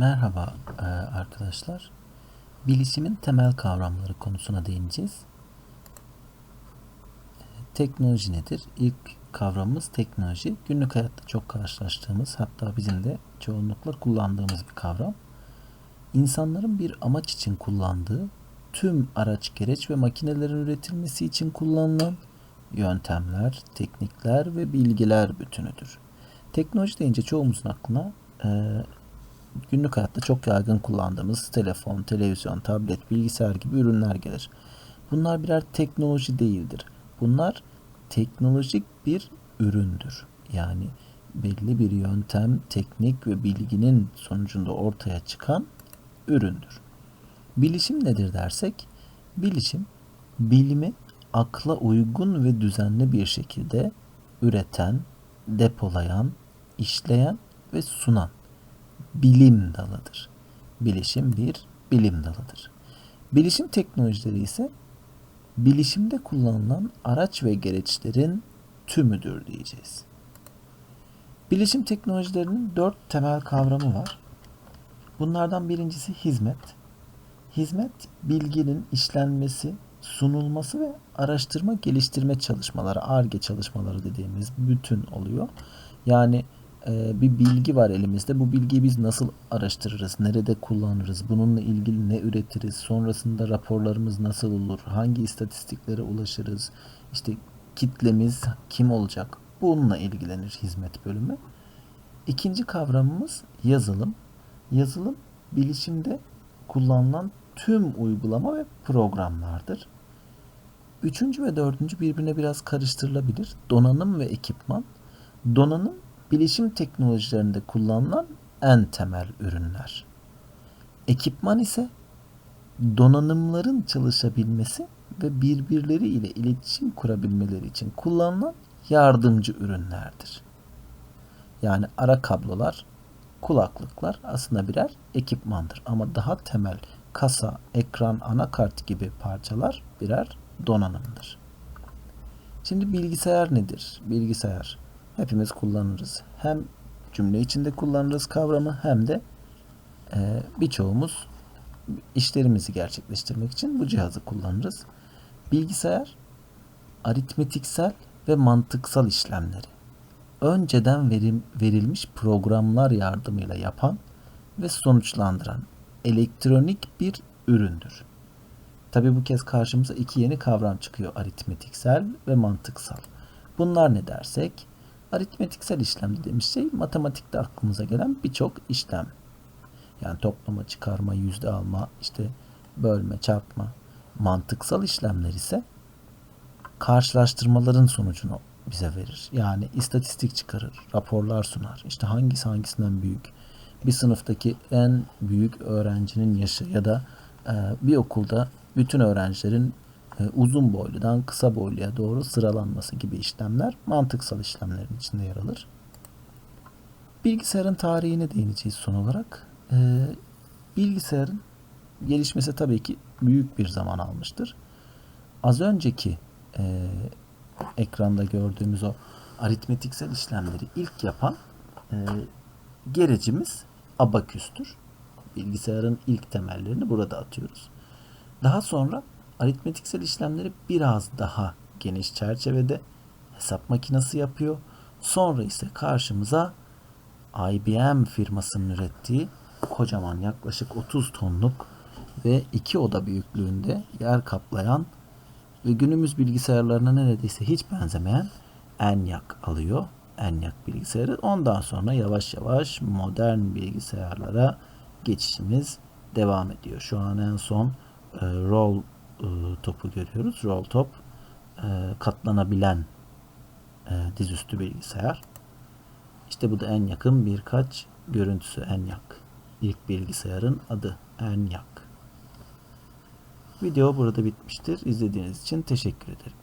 Merhaba e, arkadaşlar. Bilişimin temel kavramları konusuna değineceğiz. Teknoloji nedir? İlk kavramımız teknoloji. Günlük hayatta çok karşılaştığımız hatta bizim de çoğunlukla kullandığımız bir kavram. İnsanların bir amaç için kullandığı tüm araç, gereç ve makinelerin üretilmesi için kullanılan yöntemler, teknikler ve bilgiler bütünüdür. Teknoloji deyince çoğumuzun aklına e, günlük hayatta çok yaygın kullandığımız telefon, televizyon, tablet, bilgisayar gibi ürünler gelir. Bunlar birer teknoloji değildir. Bunlar teknolojik bir üründür. Yani belli bir yöntem, teknik ve bilginin sonucunda ortaya çıkan üründür. Bilişim nedir dersek, bilişim bilimi akla uygun ve düzenli bir şekilde üreten, depolayan, işleyen ve sunan bilim dalıdır. Bilişim bir bilim dalıdır. Bilişim teknolojileri ise bilişimde kullanılan araç ve gereçlerin tümüdür diyeceğiz. Bilişim teknolojilerinin dört temel kavramı var. Bunlardan birincisi hizmet. Hizmet bilginin işlenmesi, sunulması ve araştırma geliştirme çalışmaları, ARGE çalışmaları dediğimiz bütün oluyor. Yani bir bilgi var elimizde. Bu bilgiyi biz nasıl araştırırız, nerede kullanırız, bununla ilgili ne üretiriz, sonrasında raporlarımız nasıl olur, hangi istatistiklere ulaşırız, işte kitlemiz kim olacak, bununla ilgilenir hizmet bölümü. İkinci kavramımız yazılım. Yazılım bilişimde kullanılan tüm uygulama ve programlardır. Üçüncü ve dördüncü birbirine biraz karıştırılabilir. Donanım ve ekipman. Donanım bilişim teknolojilerinde kullanılan en temel ürünler. Ekipman ise donanımların çalışabilmesi ve birbirleri ile iletişim kurabilmeleri için kullanılan yardımcı ürünlerdir. Yani ara kablolar, kulaklıklar aslında birer ekipmandır ama daha temel kasa, ekran, anakart gibi parçalar birer donanımdır. Şimdi bilgisayar nedir? Bilgisayar hepimiz kullanırız. Hem cümle içinde kullanırız kavramı hem de e, birçoğumuz işlerimizi gerçekleştirmek için bu cihazı kullanırız. Bilgisayar aritmetiksel ve mantıksal işlemleri önceden verim, verilmiş programlar yardımıyla yapan ve sonuçlandıran elektronik bir üründür. Tabi bu kez karşımıza iki yeni kavram çıkıyor. Aritmetiksel ve mantıksal. Bunlar ne dersek? Aritmetiksel işlem dediğimiz şey matematikte aklımıza gelen birçok işlem. Yani toplama, çıkarma, yüzde alma, işte bölme, çarpma. Mantıksal işlemler ise karşılaştırmaların sonucunu bize verir. Yani istatistik çıkarır, raporlar sunar. İşte hangisi hangisinden büyük? Bir sınıftaki en büyük öğrencinin yaşı ya da e, bir okulda bütün öğrencilerin uzun boyludan kısa boyluya doğru sıralanması gibi işlemler mantıksal işlemlerin içinde yer alır. Bilgisayarın tarihine değineceğiz son olarak. E, bilgisayarın gelişmesi tabii ki büyük bir zaman almıştır. Az önceki e, ekranda gördüğümüz o aritmetiksel işlemleri ilk yapan e, gerecimiz abaküstür. Bilgisayarın ilk temellerini burada atıyoruz. Daha sonra aritmetiksel işlemleri biraz daha geniş çerçevede hesap makinesi yapıyor. Sonra ise karşımıza IBM firmasının ürettiği kocaman yaklaşık 30 tonluk ve iki oda büyüklüğünde yer kaplayan ve günümüz bilgisayarlarına neredeyse hiç benzemeyen ENIAC alıyor. ENIAC bilgisayarı. Ondan sonra yavaş yavaş modern bilgisayarlara geçişimiz devam ediyor. Şu an en son e, roll e, topu görüyoruz. Roll top e, katlanabilen e, dizüstü bilgisayar. İşte bu da en yakın birkaç görüntüsü ENIAC. İlk bilgisayarın adı ENIAC. Video burada bitmiştir. İzlediğiniz için teşekkür ederim.